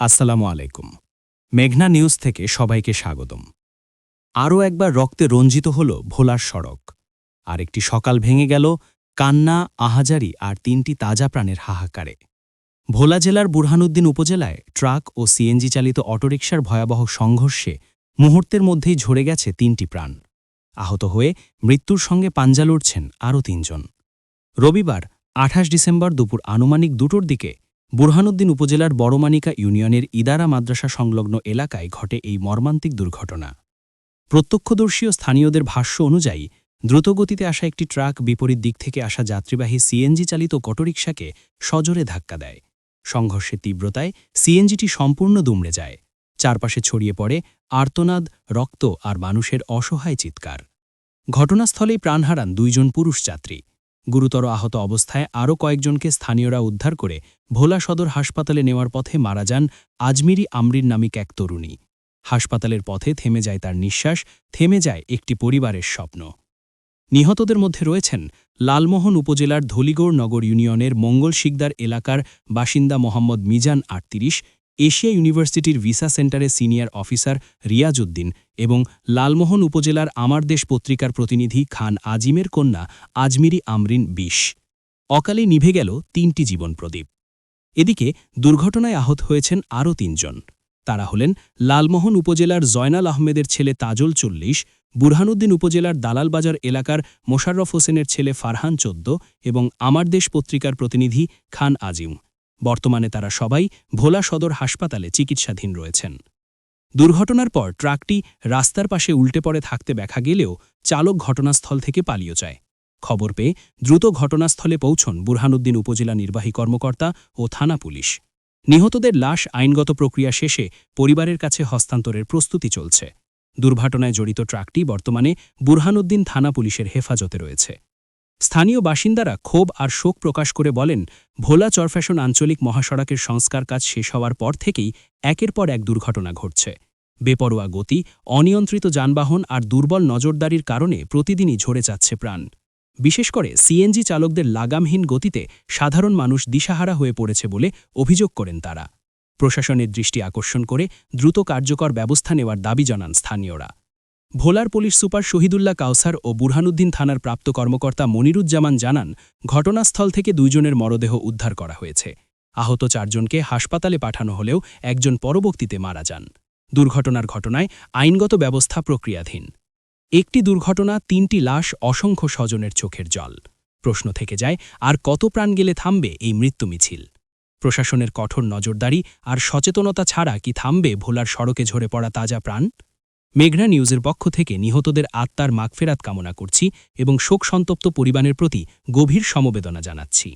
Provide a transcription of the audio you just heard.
আসসালামু আলাইকুম। মেঘনা নিউজ থেকে সবাইকে স্বাগতম। আরও একবার রক্তে রঞ্জিত হল ভোলার সড়ক। আর একটি সকাল ভেঙে গেল কান্না, আহাজারি আর তিনটি তাজা প্রাণের হাহাকারে। ভোলা জেলার বুরহানুদ্দিন উপজেলায় ট্রাক ও সিএনজি চালিত অটোরিকশার ভয়াবহ সংঘর্ষে মুহূর্তের মধ্যেই ঝরে গেছে তিনটি প্রাণ। আহত হয়ে মৃত্যুর সঙ্গে পাঞ্জা লড়ছেন আরও তিনজন। রবিবার আঠাশ ডিসেম্বর দুপুর আনুমানিক দুটোর দিকে বুরহানুদ্দিন উপজেলার বড়মানিকা ইউনিয়নের ইদারা মাদ্রাসা সংলগ্ন এলাকায় ঘটে এই মর্মান্তিক দুর্ঘটনা। প্রত্যক্ষদর্শী ও স্থানীয়দের ভাষ্য অনুযায়ী, দ্রুতগতিতে আসা একটি ট্রাক বিপরীত দিক থেকে আসা যাত্রীবাহী সিএনজি চালিত অটোরিকশাকে সজোরে ধাক্কা দেয়। সংঘর্ষের তীব্রতায় সিএনজিটি সম্পূর্ণ দুমড়ে যায়। চারপাশে ছড়িয়ে পড়ে আর্তনাদ, রক্ত আর মানুষের অসহায় চিৎকার। ঘটনাস্থলেই প্রাণ হারান দুইজন পুরুষ যাত্রী। গুরুতর আহত অবস্থায় আরও কয়েকজনকে স্থানীয়রা উদ্ধার করে ভোলা সদর হাসপাতালে নেওয়ার পথে মারা যান আজমিরি আমরিন নামিক এক তরুণী। হাসপাতালের পথে থেমে যায় তার নিঃশ্বাস, থেমে যায় একটি পরিবারের স্বপ্ন। নিহতদের মধ্যে রয়েছেন লালমোহন উপজেলার ধলিগড় নগর ইউনিয়নের মঙ্গল শিকদার এলাকার বাসিন্দা মোহাম্মদ মিজান আটত্রিশ এশিয়া ইউনিভার্সিটির ভিসা সেন্টারে সিনিয়র অফিসার রিয়াজ উদ্দিন এবং লালমোহন উপজেলার আমার দেশ পত্রিকার প্রতিনিধি খান আজিমের কন্যা আজমিরি আমরিন বিশ। অকালে নিভে গেল তিনটি জীবন প্রদীপ। এদিকে দুর্ঘটনায় আহত হয়েছেন আরও তিনজন। তারা হলেন লালমোহন উপজেলার জয়নাল আহমেদের ছেলে তাজল চল্লিশ, বুরহানুদ্দিন উপজেলার দালালবাজার এলাকার মোশাররফ হোসেনের ছেলে ফারহান চোদ্দ এবং আমার দেশ পত্রিকার প্রতিনিধি খান আজিম। বর্তমানে তারা সবাই ভোলা সদর হাসপাতালে চিকিৎসাধীন রয়েছেন। দুর্ঘটনার পর ট্রাকটি রাস্তার পাশে উল্টে পড়ে থাকতে দেখা গেলেও চালক ঘটনাস্থল থেকে পালিয়ে যায়। খবর পেয়ে দ্রুত ঘটনাস্থলে পৌঁছন বুরহানুদ্দিন উপজেলা নির্বাহী কর্মকর্তা ও থানা পুলিশ। নিহতদের লাশ আইনগত প্রক্রিয়া শেষে পরিবারের কাছে হস্তান্তরের প্রস্তুতি চলছে। দুর্ঘটনায় জড়িত ট্রাকটি বর্তমানে বুরহানুদ্দিন থানা পুলিশের হেফাজতে রয়েছে। স্থানীয় বাসিন্দারা ক্ষোভ আর শোক প্রকাশ করে বলেন, ভোলা চরফ্যাশন আঞ্চলিক মহাসড়কের সংস্কার কাজ শেষ হওয়ার পর থেকেই একের পর এক দুর্ঘটনা ঘটছে। বেপরোয়া গতি, অনিয়ন্ত্রিত যানবাহন আর দুর্বল নজরদারির কারণে প্রতিদিনই ঝরে যাচ্ছে প্রাণ। বিশেষ করে সিএনজি চালকদের লাগামহীন গতিতে সাধারণ মানুষ দিশাহারা হয়ে পড়েছে বলে অভিযোগ করেন তারা। প্রশাসনের দৃষ্টি আকর্ষণ করে দ্রুত কার্যকর ব্যবস্থা নেওয়ার দাবি জানান স্থানীয়রা। ভোলার পুলিশ সুপার শহীদুল্লাহ কাউসার ও বুরহানুদ্দিন থানার প্রাপ্ত কর্মকর্তা মনিরুজ্জামান জানান, ঘটনাস্থল থেকে দুইজনের মরদেহ উদ্ধার করা হয়েছে। আহত চারজনকে হাসপাতালে পাঠানো হলেও একজন পরবর্তীতে মারা যান। দুর্ঘটনার ঘটনায় আইনগত ব্যবস্থা প্রক্রিয়াধীন। একটি দুর্ঘটনা তিনটি লাশ অসংখ্য স্বজনের চোখের জল। প্রশ্ন থেকে যায়, আর কত প্রাণ গেলে থামবে এই মৃত্যু মিছিল? প্রশাসনের কঠোর নজরদারি আর সচেতনতা ছাড়া কি থামবে ভোলার সড়কে ঝরে পড়া তাজা প্রাণ? মেঘনা নিউজের পক্ষ থেকে নিহতদের আত্মার মাগফেরাত কামনা করছি এবং শোক সন্তপ্ত পরিবারের প্রতি গভীর সমবেদনা জানাচ্ছি।